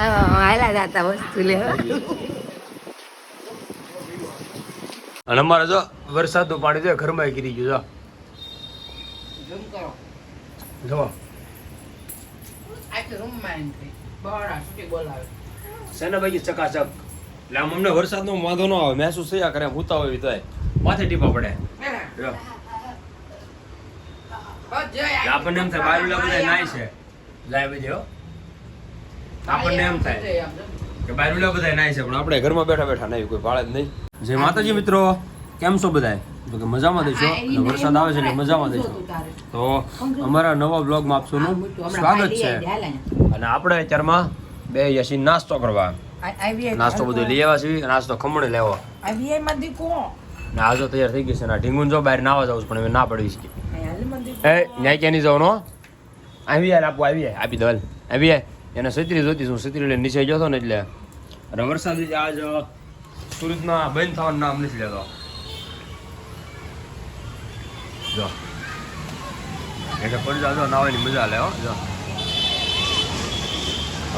હા હાલા જાતા વસ્તુ લેવા અને અમારે જો વરસાદનું પાણી છે ઘરમાં ગીરી ગયું જો. જો આખી રૂમમાં એન્ટ્રી બહાર છૂટી બોલાવે. સેના ભાઈ ચકાચક? એટલે આમ અમને વરસાદનો વાંધો ન આવે મહેસૂસ થયા કરે હુતા હોય તોય માથે ટીપા પડે. જો. આપણને એમ થાય બાજુલા બધા નાય છે. લાય બધી હો. આપણને એમ થાય કે બાજુલા બધા નાય છે પણ આપણે ઘરમાં બેઠા બેઠા નાય કોઈ ભાળે જ નહીં. જય માતાજી મિત્રો કેમ છો બધાય? તો કે મજામાં દેશો અને વરસાદ આવે છે એટલે મજામાં દેશો તો અમારા નવા બ્લોગમાં આપસોનું સ્વાગત છે. અને આપણે અત્યારમાં બે યશી નાસ્તો કરવા. નાસ્તો બધો લઈ આવ્યા છીએ નાસ્તો ખમણે લેવો ને આજો તૈયાર થઈ ગઈ છે ને ઢીંગુન જો બહાર નાવા જાવ પણ હવે ના પડવી છે એ ન્યાય ક્યાં નહીં જવાનો આવી યાર આપો આવી આપી દો હાલ. આવી એને છત્રી જોતી છું છત્રી લઈને નીચે ગયો હતો ને એટલે. અને વરસાદ આજ સુરતના બંધ થવાનું નામ નથી લેતો. જો. એટલે પડી જાવ નાવાની મજા લે, હો. જો.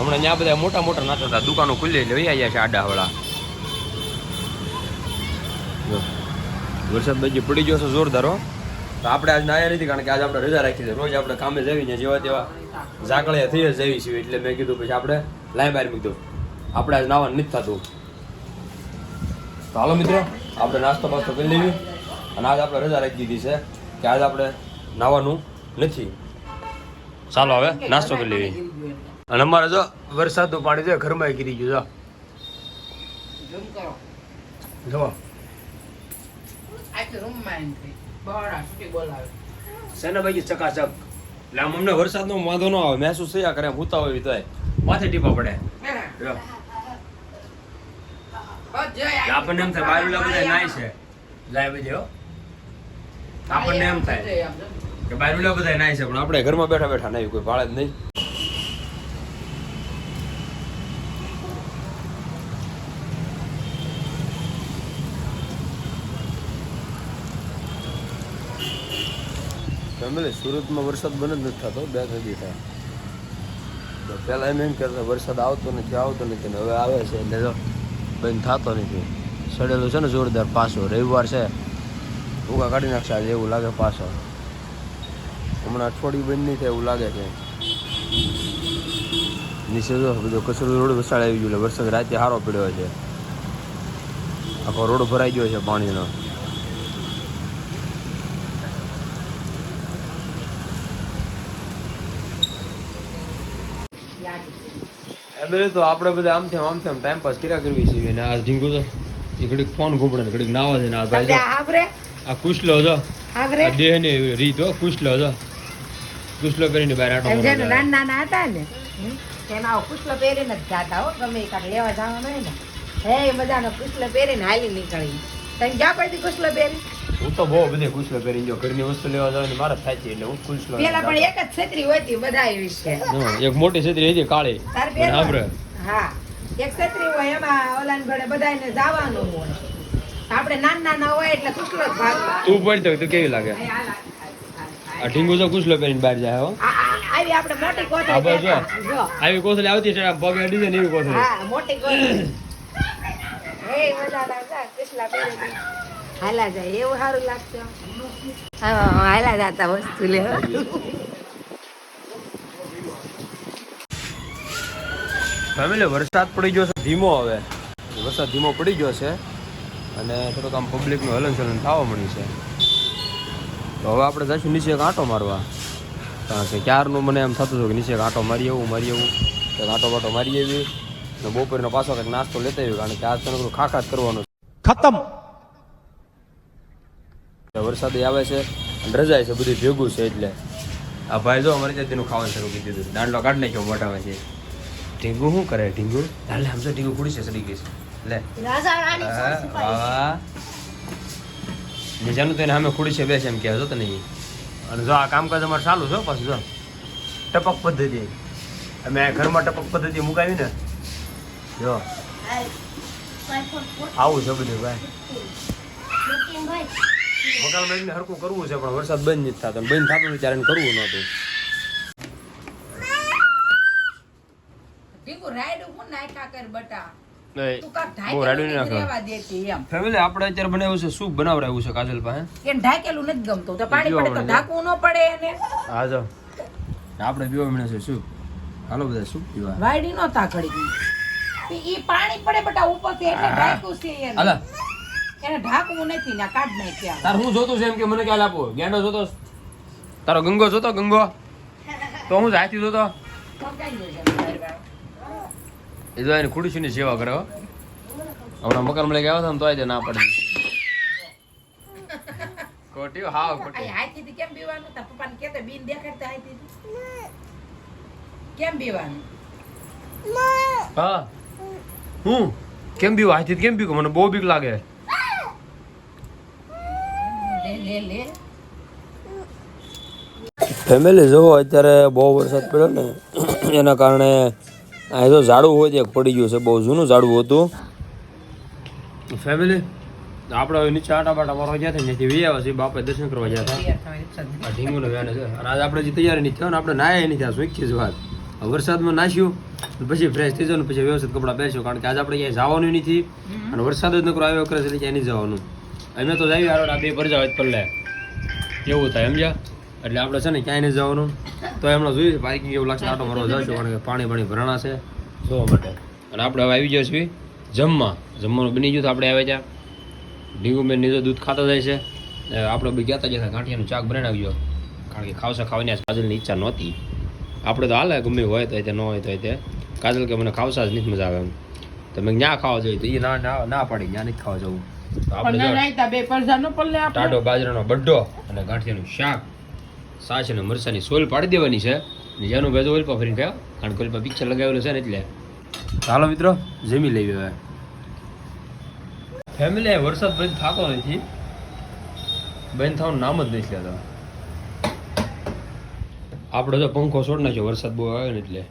હમણાં ત્યાં બધા મોટા મોટા નાતા હતા, દુકાનો ખુલ્લી એટલે આવ્યા છે આડા હવળા જો. વરસાદ બાજુ પડી ગયો છે જોરદાર, હો. તો આપણે આજ નાયા નથી, કારણ કે આજ આપણે રજા રાખી છે. રોજ આપણે કામે જવીને જેવા તેવા ઝાકળિયા થઈ જ જવી છીએ એટલે મેં કીધું પછી આપણે લાઈ બહાર મૂકી આપણે આજ નાવાનું નથી થતું. તો હાલો મિત્રો આપણે નાસ્તો બાસ્તો કરી લેવી અને આજ આપણે રજા રાખી દીધી છે કે આજ આપણે નાવાનું નથી. ચાલો હવે નાસ્તો કરી લેવી અને અમારે જો વરસાદનું પાણી છે ઘરમાં ગીરી ગયું જો સેના ભાઈ ચકાચક? એટલે આમ અમને વરસાદનો વાંધો ન આવે, મહેસૂસ થયા કરે હુતા હોય તોય માથે ટીપા પડે. આપણને એમ થાય બાજુલા બધા નાય છે. લાય બધી આપણને એમ થાય કે બાજુલા બધા નાય છે, પણ આપણે ઘરમાં બેઠા બેઠા નહીં કોઈ ભાળે જ નહીં. ફેમિલી સુરતમાં વરસાદ બને જ નથી થતો, બે થતી થાય. તો પહેલાં એમ એમ કરતા વરસાદ આવતો નથી આવતો નથી, ને હવે આવે છે, એટલે જો બંધ થતો નથી. સડેલો છે ને જોરદાર પાછો, રવિવાર છે. ઉગા કાઢી નાખશે આજે, એવું લાગે પાછો. હમણાં અઠવાડિયું બંધ નહીં થાય એવું લાગે છે. નીચે બધો કચરો રોડ વસાડ આવી ગયો વરસાદ રાતે સારો પડ્યો છે. આખો રોડ ભરાઈ ગયો છે પાણીનો. એમ તો આપણે બધા આમ તેમ આમ તેમ ટાઈમ પાસ કર્યા કરવી છે. અને આ ઢીંગુ તો એ ઘડીક ફોન ઘૂંપડે ઘડીક નાવા છે ને આ ભાઈ આવરે? આ કુશલો જો આવરે? દેહ ને રીત હો કુશલો જો કુશલો કરીને બહાર આટો. નાના નાના હતા ને તેના કુશલો પહેરીને જ જાતા હો ગમે કાક લેવા જવાનું હોય ને. હે મજાનો કુશલો પહેરીને હાલી નીકળી તને ક્યાં પડતી કુશલો પહેરી? હું તો બહુ બધી કુશલો પહેરી ગયો ઘરની વસ્તુ લેવા જાવ મારા છે એટલે હું કુશલો પેલા પણ એક જ છત્રી હોતી બધા એવી છે. એક મોટી છત્રી હતી કાળી. આપણે હા. એક છત્રી હોય એમાં ઓલાન ઘરે બધાને જવાનું હોય. આપણે નાના નાના હોય એટલે કુશલો જ ભાગવા. તું તો કેવી લાગે. આ ઢીંગુ તો કુશલો પહેરીને બહાર જાય હો. આવી આપણે મોટી કોથળી બસ જો પહેરતા. જો. આવી કોથળી આવતી છે પગે અડી જાય ને એવી કોથળી. હા મોટી કોથળી. એ મજા લાગે કુશલા પહેરી હાલા જાય એવું સારું લાગશે. હાલા જાતા વસ્તુ લેવા ફેમિલી વરસાદ પડી ગયો છે ધીમો હવે. વરસાદ ધીમો પડી ગયો છે અને થોડુંક આમ પબ્લિકનું હલનચલન થવા મળ્યું છે. તો હવે આપણે જઈશું નીચે કાંટો મારવા. કારણ કે ક્યારનું મને એમ થતું હતું કે નીચે કાંટો મારી આવું મારી આવું તો આંટો બાટો મારી આવી અને બપોરનો પાછો કંઈક નાસ્તો લેતા આવ્યો કારણ કે આજ તો ખાખાત કરવાનું કરવાનો ખતમ. વરસાદ આવે છે અને રજાય છે બધું ભેગું છે એટલે. આ ભાઈ જો અમારે ત્યાં તેનું ખાવાનું શરૂ કરી દીધું દાંડલો કાઢ નાખ્યો મોટામાં છે ઢીંગુ શું કરે? ઢીંગુ? હાલે આમ તો ઢીંગુ કુડી છે સડી ગઈ છે. લે. નિજાનું તો એને સામે ખુડી છે બેસે એમ કહેજો તો નહીં. અને જો આ કામકાજ અમારે ચાલુ છે પછી પાછું જો. ટપક પદ્ધતિ. અમે આ ઘરમાં ટપક પદ્ધતિ મુકાવી ને જો. આવું છે બધું ભાઈ. મકાન માલિકને હરકું કરવું છે પણ વરસાદ બંધ નથી થતો. બંધ થતો હતો ત્યારે કરવું નહોતું ફેમિલી આપણે અત્યારે બનાવ્યું છે સૂપ બનાવડાવ્યું છે કાજલ પાસે. એને ઢાંકેલું નથી ગમતું. તો પાણી પડે તો ઢાંકવું ન પડે એને. હા જો. આપણે પીવા મળે છે સૂપ. હાલો બધા સૂપ પીવા. વાયડી નો તાકડી ઈ પાણી પડે બટા ઉપરથી એટલે ઢાંક્યું છે હાલા. એને ઢાંકવું નથી ને કાઢ નાખ્યા તાર હું જોતું છે એમ કે મને ખ્યાલ આપો. ગેંડો જોતો તારો ગંગો જોતો ગંગો? તો હું જાતી જોતો? તો એ જો એને ખુરશીની સેવા કરો હમણાં મકાન મળી ગયા હતા ને તોય તે ના પડી ખોટી હાવ ખોટી. હાથીથી કેમ બીવાનું? તા પપ્પાને કહેતો બીન દેખાડતા હાથીથી. કેમ બીવાનું? હા. હું? કેમ બીવું? હાથી કેમ બીવું? મને બહુ બીક લાગે. લે લે. લે ફેમિલી જુઓ અત્યારે બહુ વરસાદ પડ્યો ને એના કારણે આ તો ઝાડું હોય ત્યાં પડી ગયું છે બહુ જૂનું ઝાડું હતું. ફેમિલી આપણે હવે નીચે આટા બાટા મારવા ગયા હતા ત્યાંથી વી આવ્યા છીએ બાપે દર્શન કરવા ગયા હતા. ઢીંગુનો વ્યાન છે. અને આજે આપણે જે તૈયારી નથી થયો ને આપણે નાયા નહીં ત્યાં સુખી જ વાત. વરસાદમાં નાશ્યું પછી ફ્રેશ થઈ જવાનું પછી વ્યવસ્થિત કપડાં પહેરશું કારણ કે આજે આપણે ક્યાંય જવાનું નથી. અને વરસાદ જ નકરો આવ્યો કરે છે એટલે ક્યાંય નહીં જવાનું. અમે તો જઈએ આરોડા બે ભરજા હોય પલ્લે એવું થાય, સમજ્યા? એટલે આપણે છે ને ક્યાંય નહીં જવાનું. તો એમણે જોયું પાર્કિંગ એવું લાગશે, આટો મારવા જશું કારણ કે પાણી પાણી ભરાણા છે, જોવા માટે. અને આપણે હવે આવી ગયો છીએ જમવા. જમવાનું બની ગયું આપણે આવે ત્યાં. ઢીંગુબેન નીચે દૂધ ખાતા જાય છે. આપણે બી ગયા જતા ગાંઠિયાનું ચાક બનાવી કારણ કે ખાવસા ખાવાની કાજલની ઈચ્છા નહોતી. આપણે તો હાલે, ગમે હોય તો તે, ન હોય તો તે. કાજલ કે મને ખાવસા જ નથી મજા આવે એમ. તમે ક્યાં ખાવા જોઈએ તો એ ના ના ના પાડી, ક્યાં નથી ખાવા જવું? બાજરાનો બડ્ડો અને ગાંઠિયાનું શાક. સાસ અને સોલ પાડી દેવાની છે. જેનું ફરીને કારણ કે પિક્ચર લગાવેલું છે ને એટલે. ચાલો મિત્રો જમી લઈએ હવે. ફેમિલી વરસાદ બંધ થતો નથી. બંધ થવાનું નામ જ નથી લેતા. આપણે તો પંખો છોડ નાખ્યો વરસાદ બહુ આવે ને એટલે.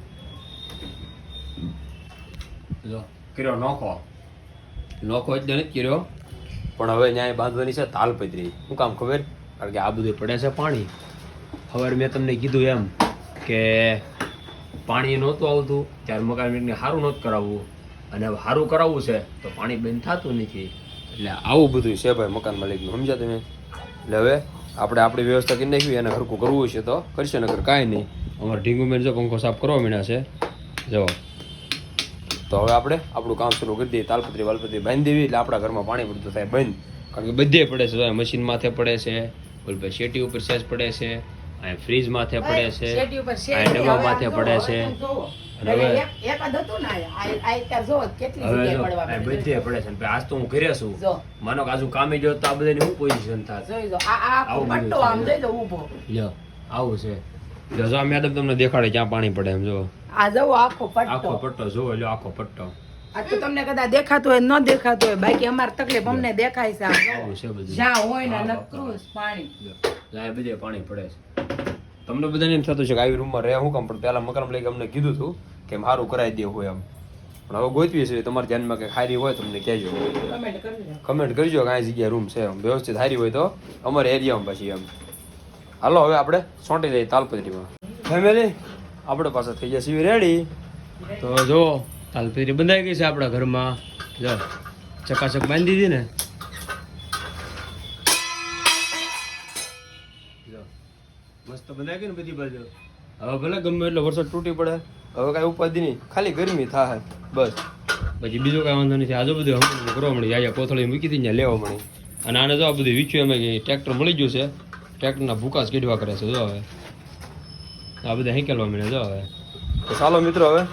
કર્યો નોખો. નોખો એટલે નથી કર્યો. પણ હવે ન્યાય બાંધવાની છે તાલપત્રી શું કામ ખબર? કારણ કે આ બધું પડે છે પાણી. હવે મેં તમને કીધું એમ કે પાણી નહોતું આવતું, ત્યારે મકાન સારું નહોતું કરાવવું. અને હવે સારું કરાવવું છે, તો પાણી બંધ થતું નથી. એટલે આવું બધું છે ભાઈ મકાન માલિકનું, સમજ્યા તમે? એટલે હવે આપણે આપણી વ્યવસ્થા કરી નાખવી અને હરકું કરવું છે તો. કરશે નગર કાંઈ નહીં. અમારે ઢીંગુમેન જો પંખો સાફ કરવા મીણા છે. જો તો હવે આપણે આપણું કામ શરૂ કરી દઈએ. તાલપત્રી વાલપત્રી બાંધી દેવી એટલે આપણા ઘરમાં પાણી પડતું થાય બંધ. કારણ કે બધે પડે છે. જો મશીન માથે પડે છે. ઓલ ભાઈ શેટી ઉપર સેજ પડે છે. અહીં ફ્રીજ માથે પડે છે. અહીં ડબ્બા માથે પડે છે. જ જો. બધે પડે છે. આજ તો હું ઘરે છું. માનો કે આજુ કામે ગયો તો આ બધાની શું પોઝિશન થાય. જો આવું છે. જોઈ જો ઊભો લ્યો આવું છે જો જો આ મેડમ તમને દેખાડે ક્યાં પાણી પડે એમ જો. આ જો આખો આખો પટ્ટો જો લ્યો આખો પટ્ટો. આ તો તમને કદાચ દેખાતું હોય ન દેખાતું હોય બાકી અમારે તકલીફ અમને દેખાય છે આવું છે બધું. જ્યાં હોય ને નકરું પાણી. જાય બધે પાણી પડે છે. તમને બધાને એમ થતું છે કે આવી રૂમમાં રહે હું કામ પણ પહેલા મકાન લઈ અમને કીધું હતું કે સારું કરાવી દે હોય એમ. પણ હવે ગોતવી છે તમારા ધ્યાનમાં કે હારી હોય તમને કહેજો. કમેન્ટ કરજો કાંઈ જગ્યાએ રૂમ છે એમ. વ્યવસ્થિત સારી હોય તો અમારા એરિયામાં પછી એમ. હાલો હવે આપણે સોંટી જઈએ તાલપત્રીમાં ફેમિલી આપણે પાસે થઈ જશે રેડી તો જો તાલપત્રી બંધાઈ ગઈ છે આપણા ઘરમાં. જો ચકાચક બાંધી દીધી ને. જો મસ્ત બંધાઈ ગઈ ને બધી બાજુ. હવે ભલે ગમે એટલો વરસાદ તૂટી પડે. હવે કાંઈ ઉપાધિ નહીં. ખાલી ગરમી થાય બસ. પછી બીજું કાંઈ વાંધો નથી. આજુ બધું હમણાં કરવા મળી. અહીંયા કોથળી મૂકી દીધી લેવા મળી. અને આને જો આ બધું વીચ્યું અમે ટ્રેક્ટર મળી ગયું છે. ટ્રેક્ટરના ભૂકાસ કેડવા કરે છે જો હવે. આ બધા હેંકેલવા મળે જો હવે. તો ચાલો મિત્રો હવે.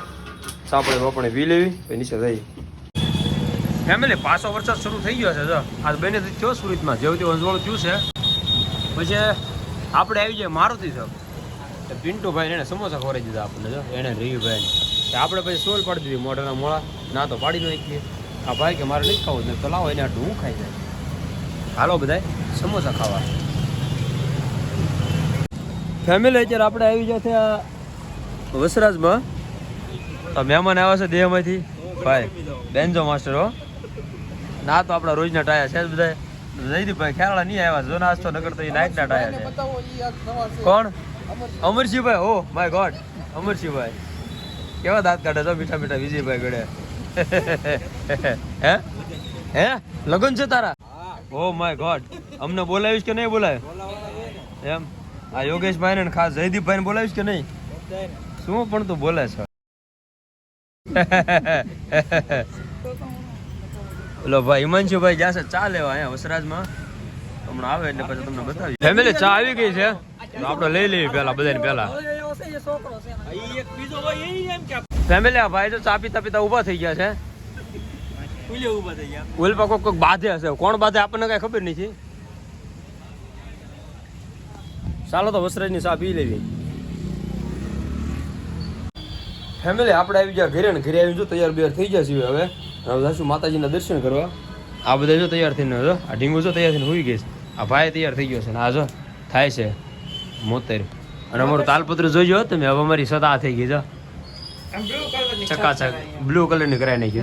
સાપડે બાપડે વી લેવી પછી નીચે જઈ ફેમિલી પાછો વરસાદ શરૂ થઈ ગયો છે જો. આ બને થયો સુરતમાં. જેવું તેવું અંજવાળું થયું છે. પછી આપણે આવી જઈએ મારુતિ તો પિન્ટુભાઈ એને સમોસા ખોરાઈ દીધા આપણને જો. એને રીયુભાઈ આપણે પછી સોલ પાડી દીધી મોઢાના મોળા. ના તો પાડી નાખીએ. આ ભાઈ કે મારે નથી ખાવું ને તો લાવો એને આટલું હું ખાઈ જાય. હાલો બધાય સમોસા ખાવા. ફેમિલી અત્યારે આપણે આવી ગયા ત્યાં વસરાજમાં. તો મહેમાન આવ્યા છે દેહમાંથી. ભાઈ બેન્જો માસ્ટર હો. ના તો આપણા રોજના ટાયા છે બધા જયદીપભાઈ ખેરાળા નહીં આવ્યા. જો નાસ્તો નગર તો એ નાઇટના ટાયા છે. કોણ? અમરસિંહભાઈ? ઓ માય ગોડ અમરસિંહભાઈ. કેવા દાંત કાઢે છો મીઠા મીઠા વિજયભાઈ ગળે. હે? હે? લગન છે તારા? ઓ માય ગોડ અમને બોલાવીશ કે નહીં બોલાય? એમ? આ યોગેશભાઈ ને ખાસ જયદીપભાઈ ને બોલાવીશ કે નહીં? શું પણ તું બોલે છે? ઓલો ભાઈ હિમાંશુભાઈ જશે ચા લેવા અહીંયા વસરાજમાં. હમણાં આવે એટલે પછી તમને બતાવી ફેમિલી ચા આવી ગઈ છે? આપણે લઈ લઈએ પેલા બધાને પેલા ફેમિલી આ ભાઈ તો ચા પીતા પીતા ઊભા થઈ ગયા છે. ઉલ્પા કોક કોક બાંધે હશે. કોણ બાધે આપણને કઈ ખબર નથી. ચાલો તો વસરાજની ચા પી લેવી. ફેમિલી આપણે આવી ગયા ઘરે ને ઘરે આવી જો તૈયાર બિયાર થઈ ગયા છીએ હવે. જઈશું માતાજીના દર્શન કરવા. આ બધા જો તૈયાર થઈને જો. આ ઢીંગુ જો તૈયાર થઈને હોઈ ગઈ આ ભાઈ તૈયાર થઈ ગયો છે ને આ જો થાય છે મોતેર. અને અમારું તાલપત્ર જોઈજો તમે, હવે અમારી સદા થઈ ગઈ જો. ચકાચક બ્લુ કલરની કરાવી નાખી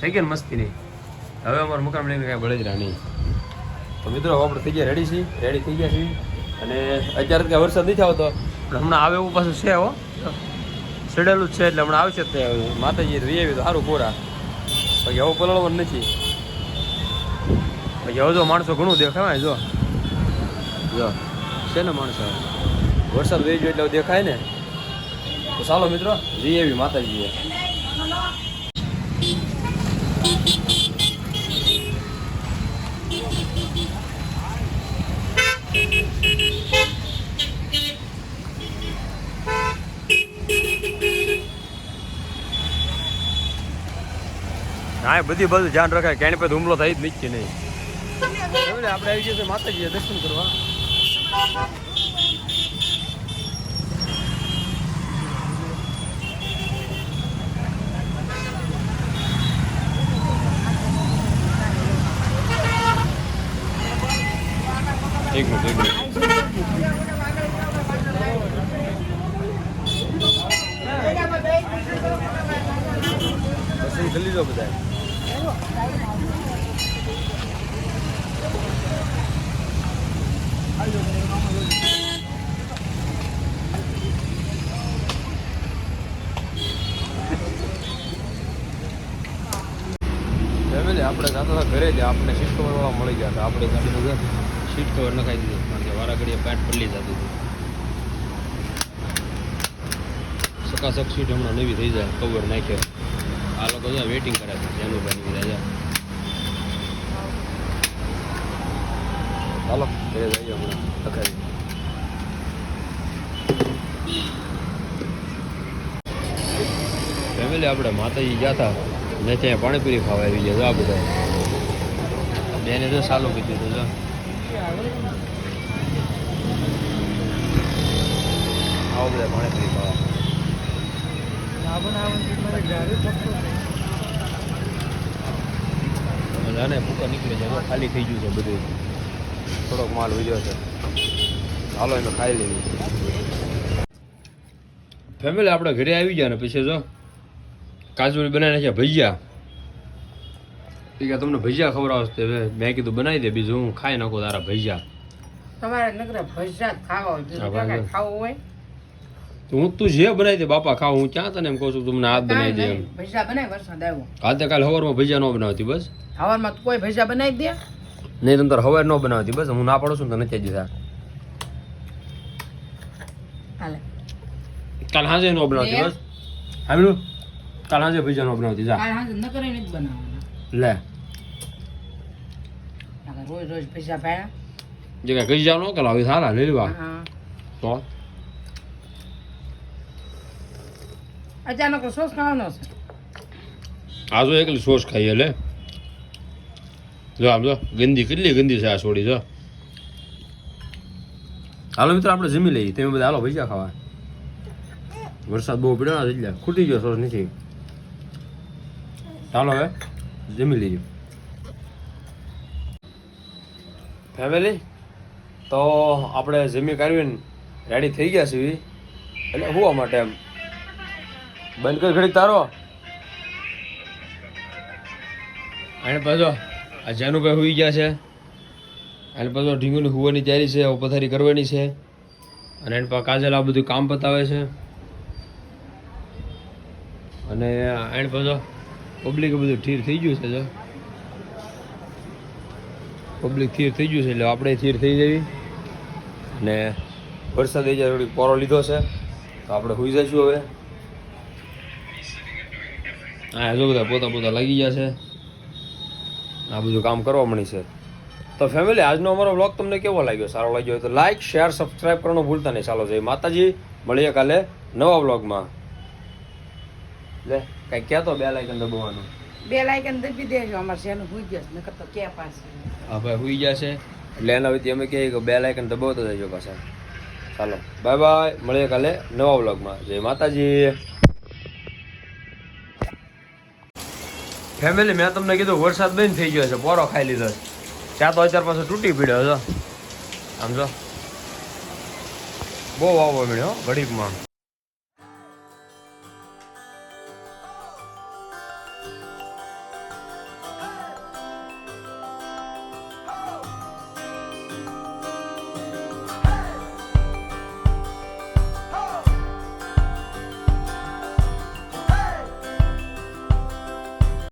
થઈ ગઈ ને મસ્તી નહીં હવે અમારું મકાન લઈને કાંઈ બળેજરા નહીં. તો મિત્રો આપણે થઈ ગયા રેડી છીએ? રેડી થઈ ગયા છીએ. અને અત્યારે કાંઈ વરસાદ નથી આવતો. પણ હમણાં આવે એવું પાછું છે, હો. ચડેલું જ છે, એટલે હમણાં આવશે તે માતાજી રહી આવી તો સારું પૂરા. પછી હવે પલળવાનું નથી. પછી હવે જો માણસો ઘણું દેખાય જો. જો. છે ને માણસો. વરસાદ વહી ગયો એટલે દેખાય ને. તો ચાલો મિત્રો જઈ આવી માતાજીએ. હા એ બધી બધું ધ્યાન રખાય ક્યાંય પછી હુમલો થાય જ નથી નહીં. આપણે આવી જઈએ તો માતાજીએ દર્શન કરવા. એક મિનિટ એક મિનિટ. પછી જલ્દી જો બધા ફેમિલી આપણે જાતા છે આપણે સીટ કવર વાળા મળી હતા આપણે ગાડીનું ઘર સીટ કવર નખાઈ દીધું. કારણ કે વારા ઘડીએ પેન્ટ પલ્લી જતું હતું. સકાસક સીટ હમણાં નવી થઈ જાય. કવર નાખ્યો. આ લોકો અહીંયા વેટિંગ કરે છે જેનુભાઈ બધા જા ચાલો ઘરે જઈએ હમણાં. લખાવી ફેમિલી આપણે માતાજી ગયા હતા ને ત્યાં પાણીપુરી ખાવા આવી ગયા આ બધા. બેને તો સારું કીધું હતું આવો બધા ભણે ખાવા જાને ભૂકા નીકળી જાય ખાલી થઈ ગયું છે બધું. થોડોક માલ વીજો છે. હાલો એનો ખાઈ લેવી ફેમિલી આપણે ઘરે આવી ગયા ને, પછી જો. કાજુરી બનાવી નાખ્યા ભજીયા. એ કે તમને ભજીયા ખવડાવશે હવે મેં કીધું બનાવી દે બીજું હું ખાઈ નાખું તારા ભજીયા. તમારે નકરા ભજીયા ખાવા હા. ખાવું હોય. તો હું તું જે બનાવી દે બાપા ખાવ હું ક્યાં તને એમ કહું છું તમને હાથ બનાવી દે ભજીયા બનાય વરસાદ આવ્યો. હાલ કાલે સવારમાં ભજીયા ન બનાવતી બસ? હવારમાં કોઈ ભજીયા બનાવી દે. નહીં તમ તાર હવાર ન બનાવતી બસ. હું ના પાડું છું તને નથી દીધા કાલે કાલ હાજે ન બનાવતી બસ? સાંભળ્યું કાલ હાજે ભજીયા ન બનાવતી જા. કાલ સાંજે ન કરે જ બનાવવાના. લે. રોજ રોજ પૈસા પાયા. જે કે કઈ જાવ કે કાલ આવી સારા લઈ લેવા. હા તો? અચાનક સોસ ખાવાનો છે. આ જો એકલી સોસ ખાઈએ લે. જો આમ જો ગંદી કેટલી ગંદી છે આ છોડી જો. હાલો મિત્રો આપણે જમી લઈએ. તમે બધા હાલો ભજીયા ખાવા. વરસાદ બહુ પડ્યો ને એટલે ખૂટી ગયો સોસ નથી ચાલો હવે. જમી લઈએ ફેમિલી તો આપણે જમી કાઢવીને રેડી થઈ ગયા છીએ. એટલે હોવા માટે એમ. બંધ કરી ઘડી તારો. અને પાછો, આ જાનુભાઈ હુઈ ગયા છે. અને પાછો ઢીંગુની હુવાની તૈયારી છે પથારી કરવાની છે. અને એને પા કાજલ આ બધું કામ પતાવે છે. અને એને બધો પબ્લિક બધું ઠીર થઈ ગયું છે જો. પબ્લિક થીર થઈ ગયું છે એટલે આપણે થીર થઈ જવી. અને વરસાદ એ થોડીક પોરો લીધો છે. તો આપણે હોઈ જઈશું હવે. હા જો બધા પોતા પોતા લાગી ગયા છે. આ બધું કામ કરવા મળી છે. તો ફેમિલી આજનો અમારો બ્લોગ તમને કેવો લાગ્યો? સારો લાગ્યો તો લાઈક શેર સબસ્ક્રાઇબ કરવાનું ભૂલતા નહીં. ચાલો, જય માતાજી. મળીએ કાલે નવા બ્લોગમાં લે કઈ કહેતો બે લાઈકન દબાવવાનું? બે લાયકન દબી દેજો અમારે શેનું હુઈ જશે નકર તો ક્યાં પાસે હા ભાઈ હુઈ જશે. એટલે એના વતી અમે કહીએ કે બે લાયકન દબાવતો જજો પાછા. ચાલો બાય બાય મળીએ કાલે નવા વ્લોગમાં. જય માતાજી. ફેમિલી મેં તમને કીધું વરસાદ બંધ થઈ ગયો છે પોરો ખાઈ લીધો છે. ત્યાં તો અત્યાર પાસે તૂટી પડ્યો છો. આમ જો. બહુ વાવો મળ્યો ઘડીકમાં